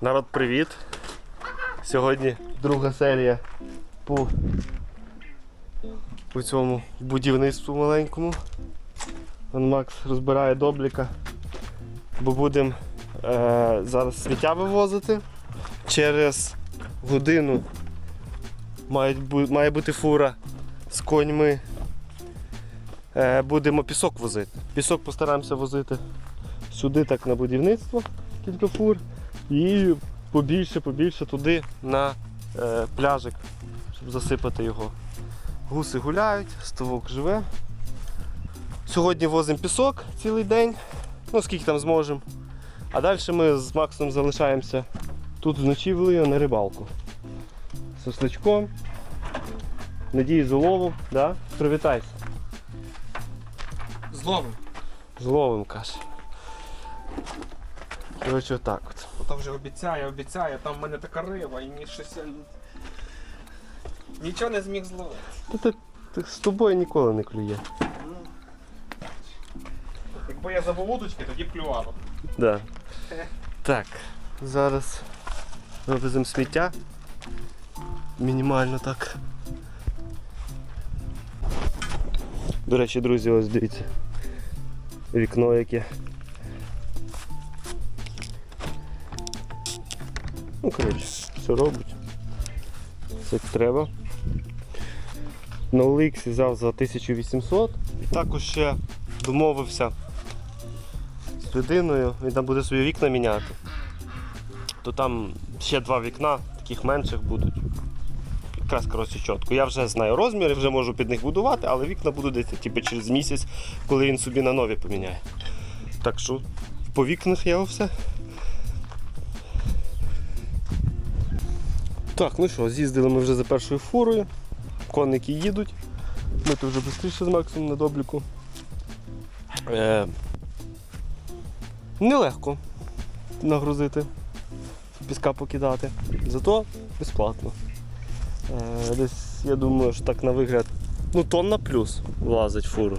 Народ, привіт! Сьогодні друга серія по, по цьому будівництву маленькому. Вон Макс розбирає добліка, бо будемо е, зараз сміття вивозити. Через годину мають, має бути фура з коньми. Е, будемо пісок возити. Пісок постараємося возити сюди, так на будівництво, кілька фур. І побільше, побільше туди на е, пляжик, щоб засипати його. Гуси гуляють, ставок живе. Сьогодні возимо пісок цілий день, ну скільки там зможемо. А далі ми з Максом залишаємося тут з ночівлею на рибалку. З шашличком. Надію з уловом, да? Привітайся. Зловим. З уловом, каже. Коротше, отак от. Ото вже обіцяє, обіцяє, там в мене така риба і ні щось. Нічого не зміг зловити. Та ти, ти з тобою ніколи не клює. Якби я забув удочки, тоді б клювало. Да. Так, зараз вивеземо сміття. Мінімально так. До речі, друзі, ось дивіться. Вікно яке. Ну, коротше, все робить. Все треба. На OLX взяв за 1800 і також ще домовився з людиною, він там буде свої вікна міняти. То там ще два вікна, таких менших будуть. Якраз коротше чітко. Я вже знаю розміри, вже можу під них будувати, але вікна будуть десь типу, через місяць, коли він собі на нові поміняє. Так що по вікнах я все. Так, ну що, з'їздили ми вже за першою фурою. Конники їдуть. Ми тут вже швидше з Максом на добліку. Е, Нелегко нагрузити, піска покидати. Зато безплатно. Е, десь, я думаю, що так на вигляд, ну тонна плюс влазить фуру.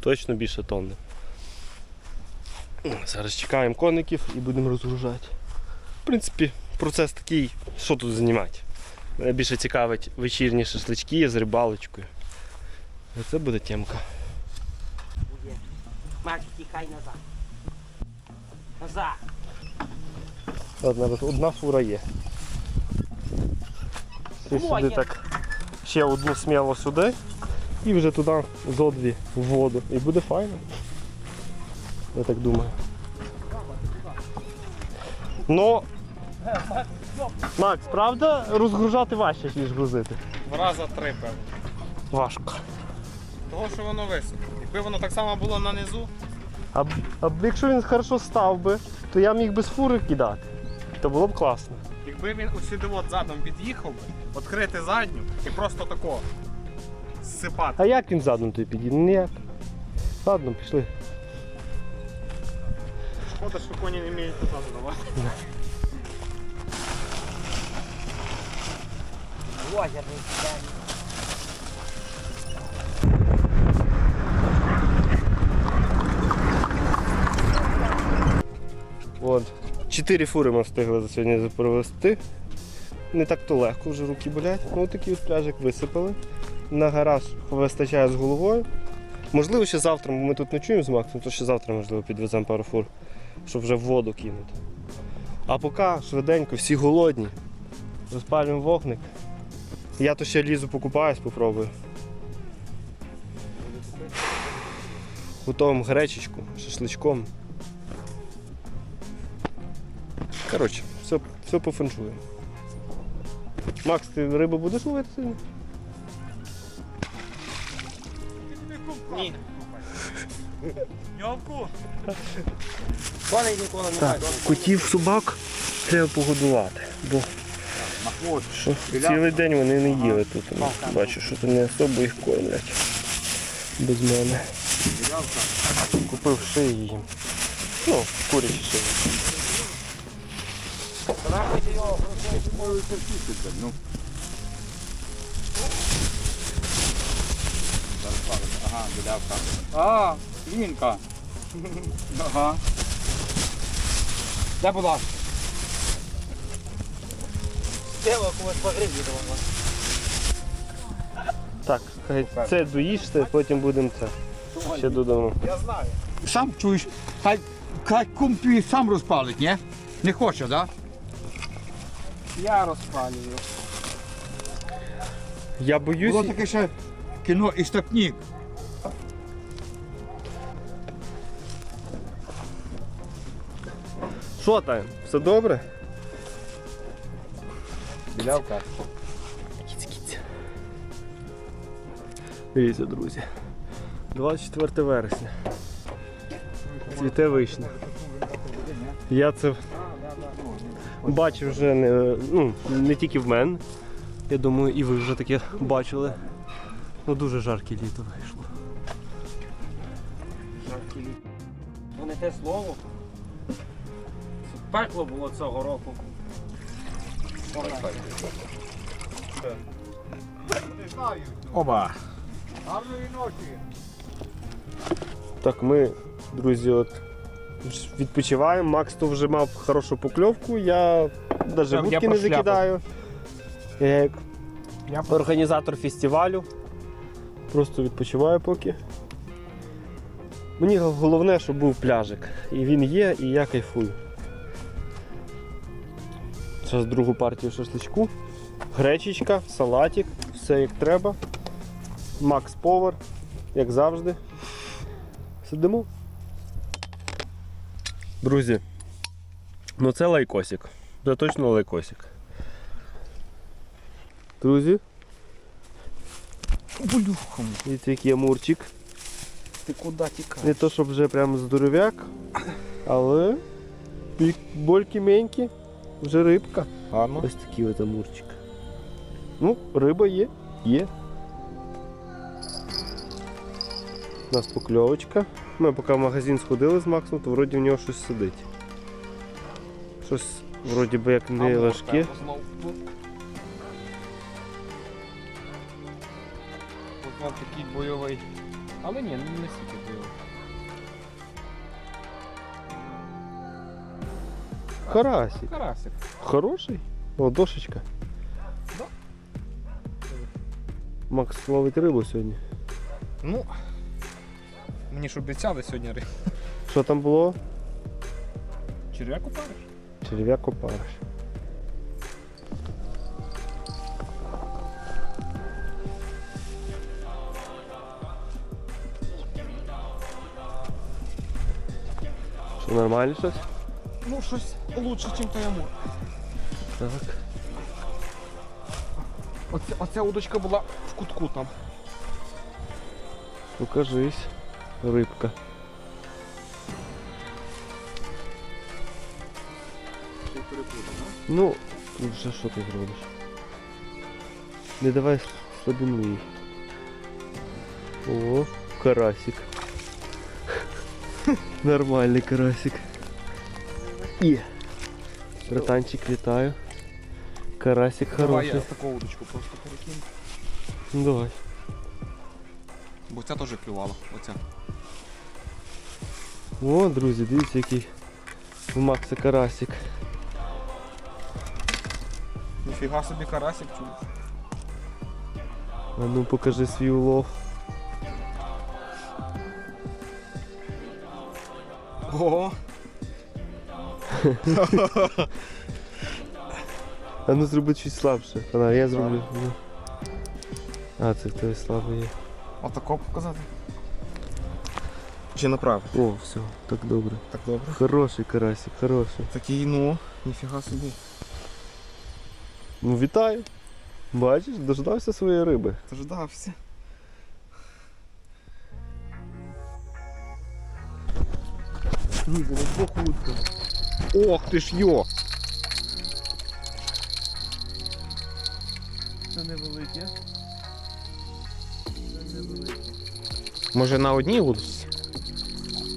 Точно більше тонни. Зараз чекаємо коників і будемо розгружати. В принципі, процес такий, що тут знімати. Мене більше цікавить вечірні шашлички з рибалочкою. Це буде темка. Макс, тікай назад. Назад. От одна фура є. Ти сюди так ще одну сміло сюди і вже туди зо дві в воду. І буде файно. Я так думаю. Ну, Макс, правда розгружати важче, ніж грузити? В раза три, певно. Важко. Того, що воно високо. Якби воно так само було на низу, А, а якщо він хорошо став би, то я міг би з фури кидати. То було б класно. якби він усюди от задом під'їхав би, відкрити задню і просто тако зсипати. А як він задом тобі підійде? Ну, Ніяк. Ладно, пішли. Шкода, що коні не вміють назад давати. Озерний сідання. От. Чотири фури ми встигли за сьогодні провести. Не так то легко, вже руки болять. Ну такий пляжик висипали. На гараж вистачає з головою. Можливо, ще завтра, бо ми тут ночуємо з Максом, то ще завтра, можливо, підвеземо пару фур, щоб вже в воду кинути. А поки швиденько, всі голодні. Розпалюємо вогник. Я то ще лізу покупаюсь, попробую. Готовимо гречечку, шашличком. Коротше, все, все по феншую. Макс, ти рибу будеш ловити сьогодні? Ні. Йовку! Коней ніколи не Так, котів собак треба погодувати, бо що цілий день вони не їли тут. Ну, Бачу, що то не особо їх кормлять. Без мене. Купив шиї їм. Ну, курячі шиї. Ага, білявка. А, свінка. Ага. Де ласка? По гривні давала. Так, хай це доїжте, потім будемо це. Ще додому. Я знаю. Сам чуєш, хай, хай кум твій сам розпалить, ні? Не хоче, да? Я розпалюю. Я боюсь. Було таке ще кіно «Істопнік». Що там? Все добре? Білявка. Дивіться, друзі. 24 вересня. Цвіте вишня. Я це бачив вже не, ну, не тільки в мене. Я думаю, і ви вже таке бачили. Ну дуже жарке літо вийшло. Жарке Ну не те слово. Пекло було цього року. Оба. Так, ми, друзі, от відпочиваємо. Макс то вже мав хорошу покльовку, я навіть я вудки не пошляпав. закидаю. Я як Я організатор фестивалю. Просто відпочиваю поки. Мені головне, щоб був пляжик. І він є, і я кайфую. Зараз другу партію шашличку. Гречечка, салатик, все як треба. Макс повар, як завжди. Сидимо. Друзі, ну це лайкосик. Це точно лайкосик. Друзі, Блюхом. Дивіться, який амурчик. Ти куди тікаєш? Не то, щоб вже прям здоров'як, але больки менькі, вже рибка. Гарно. Ось такий от амурчик. Ну, риба є, є. У нас покльовочка. Ми поки в магазин сходили з Максом, то вроді в нього щось сидить. Щось вроді би як не важке. Тут такий бойовий. Але ні, не стільки Карасик. Карасик. Хороший. Ладошечка. Да. Макс ловить рибу сьогодні. Ну. Мені ж обіцяли сьогодні рибу. Що там було? Черв'яку париш? Черв'як опариш. Що нормально щось? Ну, щось лучше, ніж той амур. Так. Оце, оця удочка була в кутку там. Покажись. Рибка. Ну, вже що ти зробиш? Не давай слабину їй. О, карасик. Нормальний карасик. Є. Братанчик, вітаю. Карасик Давай хороший. я таку удочку просто перекину. Ну давай. Бо ця теж клювала. Оця. О, друзі, дивіться, який у Макса карасик. Ніфіга собі карасик чуєш. А ну покажи свій улов. Ого. А ну зроби щось слабше. А, я зроблю. А, це в тебе слабе є. Отако показати. Чи направо? О, все, так добре. Так добре. Хороший карасик, хороший. Такий, ну, ніфіга собі. Ну вітаю. Бачиш, дождався своєї риби. Дождався. Ні, не похудка. Ох ти ж йо! Це невелике. Це невелике. Може на одній удочці?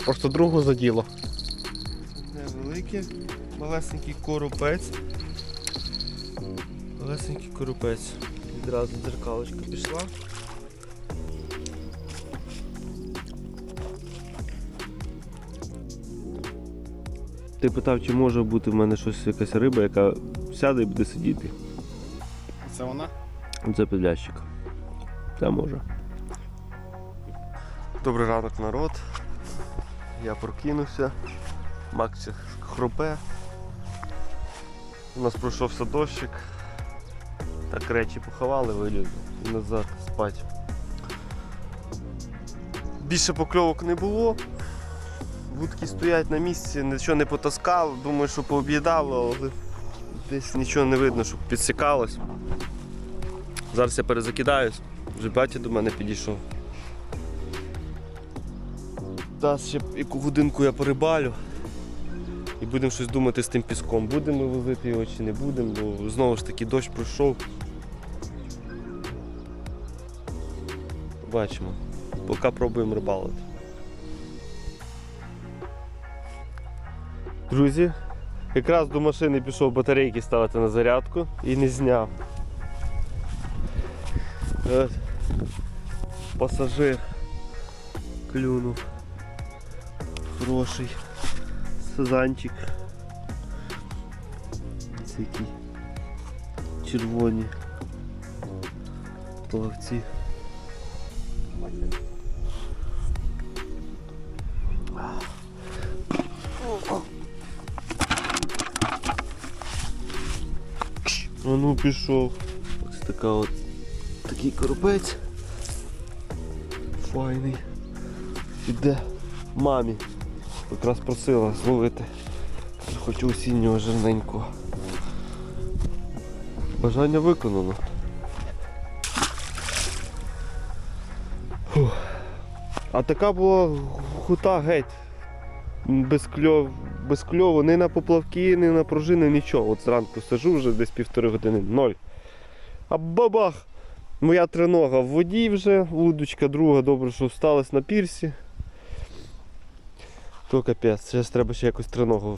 Просто другу заділо. Невелике. Малесенький коропець. Малесенький коропець. Відразу дзеркалочка пішла. Ти питав, чи може бути в мене щось, якась риба, яка сяде і буде сидіти. Це вона? Це підлящик. Це може. Добрий ранок, народ. Я прокинувся. Макс хропе. У нас пройшовся дощик. Так речі поховали, вилізли і назад спать. Більше покльовок не було. Вудки стоять на місці, нічого не потаскав, думаю, що пооб'їдало, але десь нічого не видно, щоб підсікалось. Зараз я перезакидаюсь, вже батя до мене підійшов. Зараз ще яку годинку я порибалю. І будемо щось думати з тим піском. Будемо возити його чи не будемо, бо знову ж таки дощ пройшов. Побачимо. Поки пробуємо рибалити. Друзі, якраз до машини пішов батарейки ставити на зарядку і не зняв. От. Пасажир клюнув. Хороший. Сазанчик. Ось червоні плавці. А ну пішов. Ось така от такий коробець. Файний. Іде мамі. Якраз просила зловити. Хочу осіннього жирненького. Бажання виконано. Фух. А така була хута геть. Без кльов, без кльову, ні на поплавки, ні на пружини, нічого. От зранку сижу вже десь півтори години, ноль. А бабах! Моя тринога в воді вже, вудочка друга, добре, що всталась на пірсі. То капець, зараз треба ще якось триногу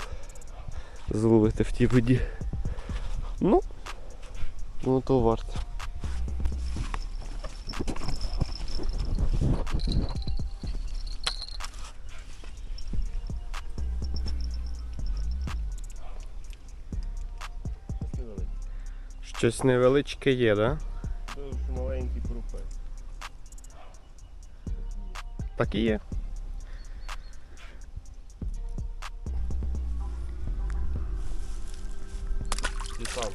зловити в тій воді. Ну, ну то варто. Щось невеличке є, да? Дуже маленький крупець. Так і є. І сам.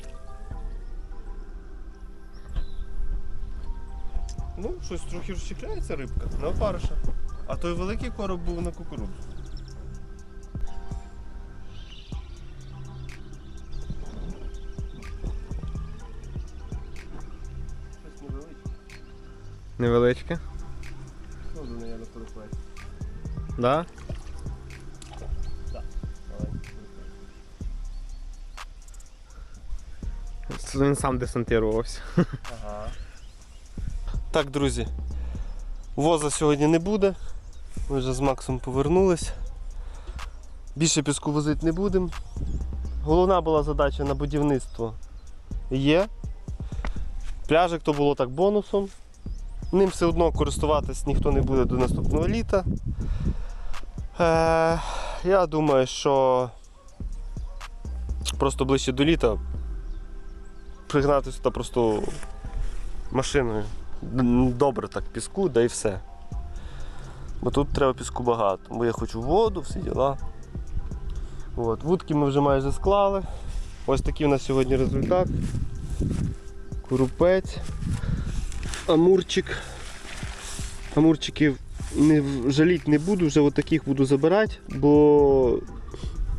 Ну, щось трохи розчіпляється рибка на опариша. А той великий короб був на кукурудзу. Невеличке. Сходу, наверное, корупець. Да? Маленький корупець. Він сам десантувався. Ага. Так, друзі, воза сьогодні не буде. Ми вже з Максом повернулись. Більше піску возити не будемо. Головна була задача на будівництво є. Пляжик то було так бонусом. Ним все одно користуватись ніхто не буде до наступного літа. Е, я думаю, що просто ближче до літа пригнати сюди просто машиною. Добре так піску, да і все. Бо тут треба піску багато. Бо я хочу воду, всі діла. От, вудки ми вже майже склали. Ось такий у нас сьогодні результат. Курупець, амурчик. Амурчиків не жаліть не буду, вже отаких буду забирати, бо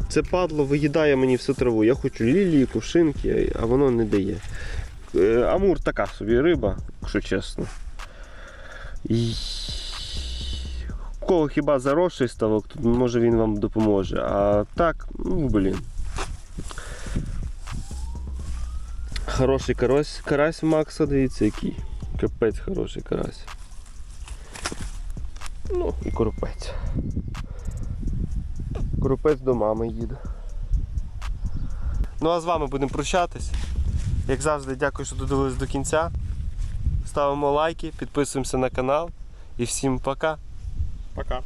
це падло виїдає мені всю траву. Я хочу лілії, кувшинки, а воно не дає. Е, Амур така собі риба, якщо чесно. Кого хіба заросший ставок, то може він вам допоможе. А так, ну блін. Хороший карась, карась Макса, дивіться який. Капець хороший карась. Ну і коропець. Коропець до мами їде. Ну а з вами будемо прощатись. Як завжди, дякую, що додивились до кінця. Ставимо лайки, підписуємося на канал і всім пока. Пока.